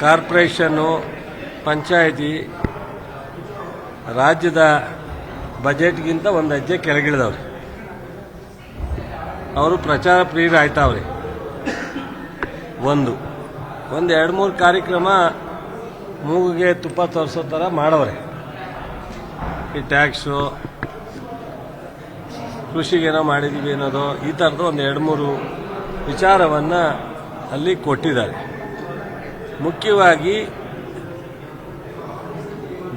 Corporation panchayat, ರಾಜ್ಯದ ಬಜೆಟ್ಗಿಂತ ಒಂದು ಹೆಜ್ಜೆ ಕೆಳಗಿಳಿದವ್ರೆ. ಅವರು ಪ್ರಚಾರ ಪ್ರಿಯರಾಯ್ತಾವ್ರೆ ಒಂದು. ಒಂದು ಎರಡು ಮೂರು ಕಾರ್ಯಕ್ರಮ ಮೂಗಿಗೆ ತುಪ್ಪ ತೋರಿಸೋ ಥರ ಮಾಡವ್ರೆ. ಈ ಟ್ಯಾಕ್ಸು, ಕೃಷಿಗೇನೋ ಮಾಡಿದ್ದೀವಿ ಅನ್ನೋದು, ಈ ಥರದ್ದು ಒಂದು ಎರಡು ಮೂರು ವಿಚಾರವನ್ನು ಅಲ್ಲಿ ಕೊಟ್ಟಿದ್ದಾರೆ. ಮುಖ್ಯವಾಗಿ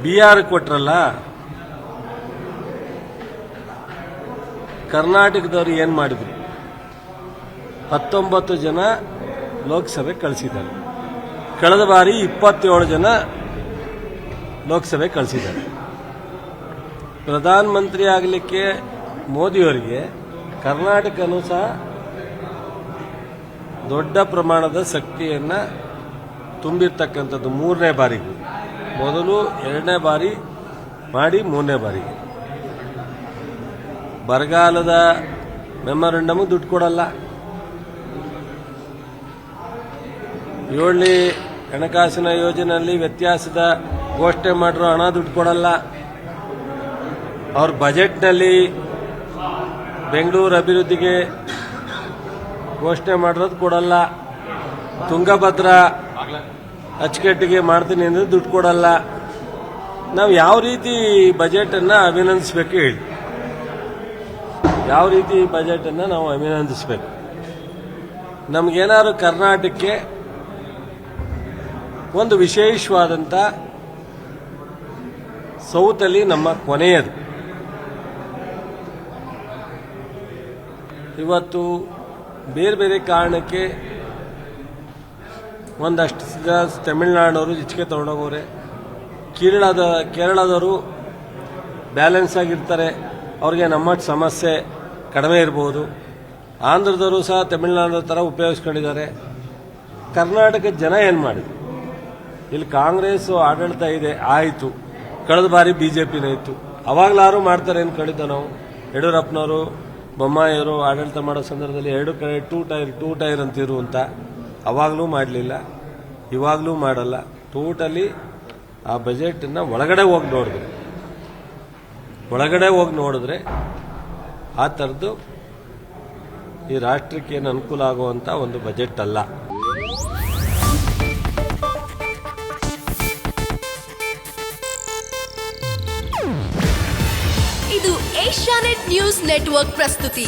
ಬಿ ಆರ್ ಕೊಟ್ರಲ್ಲ, ಕರ್ನಾಟಕದವರು ಏನು ಮಾಡಿದ್ರು? ಹತ್ತೊಂಬತ್ತು ಜನ ಲೋಕಸಭೆ ಕಳಿಸಿದ್ದಾರೆ. ಕಳೆದ ಬಾರಿ ಇಪ್ಪತ್ತೇಳು ಜನ ಲೋಕಸಭೆ ಕಳಿಸಿದ್ದಾರೆ. ಪ್ರಧಾನಮಂತ್ರಿ ಆಗಲಿಕ್ಕೆ ಮೋದಿಯವರಿಗೆ ಕರ್ನಾಟಕನೂ ಸಹ ದೊಡ್ಡ ಪ್ರಮಾಣದ ಶಕ್ತಿಯನ್ನು ತುಂಬಿರ್ತಕ್ಕಂಥದ್ದು ಮೂರನೇ ಬಾರಿಗೂ. ಮೊದಲು ಎರಡನೇ ಬಾರಿ ಮಾಡಿ ಮೂರನೇ ಬಾರಿಗೆ. ಬರಗಾಲದ ಮೆಮೊರಂಡಮು ದುಡ್ಡು ಕೊಡಲ್ಲ. ಏಳನೇ ಹಣಕಾಸಿನ ಯೋಜನೆಯಲ್ಲಿ ವ್ಯತ್ಯಾಸದ ಘೋಷಣೆ ಮಾಡಿರೋ ಹಣ ದುಡ್ಡು ಕೊಡಲ್ಲ. ಅವ್ರ ಬಜೆಟ್ನಲ್ಲಿ ಬೆಂಗಳೂರು ಅಭಿವೃದ್ಧಿಗೆ ಘೋಷಣೆ ಮಾಡಿರೋದು ಕೊಡಲ್ಲ. ತುಂಗಭದ್ರಾ ಅಚ್ಚುಕಟ್ಟಿಗೆ ಮಾಡ್ತೀನಿ ಅಂದರೆ ದುಡ್ಡು ಕೊಡಲ್ಲ. ನಾವು ಯಾವ ರೀತಿ ಬಜೆಟನ್ನು ಅಭಿನಂದಿಸ್ಬೇಕು ಹೇಳಿ. ಯಾವ ರೀತಿ ಬಜೆಟನ್ನು ನಾವು ಅಭಿನಂದಿಸ್ಬೇಕು. ನಮಗೇನಾದ್ರು ಕರ್ನಾಟಕಕ್ಕೆ ಒಂದು ವಿಶೇಷವಾದಂಥ ಸೌತಲ್ಲಿ ನಮ್ಮ ಕೊನೆಯದು. ಇವತ್ತು ಬೇರೆ ಬೇರೆ ಕಾರಣಕ್ಕೆ ಒಂದಷ್ಟು ತಮಿಳ್ನಾಡವರು ಇಚ್ಚಿಗೆ ತೊಗೊಂಡೋಗೋರೆ. ಕೇರಳದ, ಕೇರಳದವರು ಬ್ಯಾಲೆನ್ಸ್ ಆಗಿರ್ತಾರೆ. ಅವ್ರಿಗೆ ನಮ್ಮ ಸಮಸ್ಯೆ ಕಡಿಮೆ ಇರ್ಬೋದು. ಆಂಧ್ರದವರು ಸಹ ತಮಿಳ್ನಾಡು ಥರ ಉಪಯೋಗಿಸ್ಕೊಂಡಿದ್ದಾರೆ. ಕರ್ನಾಟಕದ ಜನ ಏನು ಮಾಡಿದ್ರು? ಇಲ್ಲಿ ಕಾಂಗ್ರೆಸ್ ಆಡಳಿತ ಇದೆ, ಆಯಿತು. ಕಳೆದ ಬಾರಿ ಬಿ ಜೆ ಪಿನೇ ಇತ್ತು ಅವಾಗಲಾರು ಮಾಡ್ತಾರೆ ಏನು ಕಳಿತ ನಾವು? ಯಡಿಯೂರಪ್ಪನವರು, ಬೊಮ್ಮಾಯಿಯವರು ಆಡಳಿತ ಮಾಡೋ ಸಂದರ್ಭದಲ್ಲಿ ಎರಡು ಕಡೆ ಟೂ ಟೈರ್ ಟೂ ಟೈರ್ ಅಂತಿರು ಅಂತ. ಅವಾಗಲೂ ಮಾಡಲಿಲ್ಲ, ಇವಾಗಲೂ ಮಾಡಲ್ಲ. ಟೋಟಲಿ ಆ ಬಜೆಟನ್ನು ಒಳಗಡೆ ಹೋಗಿ ನೋಡಿದ್ರೆ. ಒಳಗಡೆ ಹೋಗಿ ನೋಡಿದ್ರೆ ಆ ಥರದ್ದು ಈ ರಾಷ್ಟ್ರಕ್ಕೆ ಏನು ಅನುಕೂಲ ಆಗುವಂಥ ಒಂದು ಬಜೆಟ್ ಅಲ್ಲ. ಇದು ಏಷ್ಯಾನೆಟ್ ನ್ಯೂಸ್ ನೆಟ್ವರ್ಕ್ ಪ್ರಸ್ತುತಿ.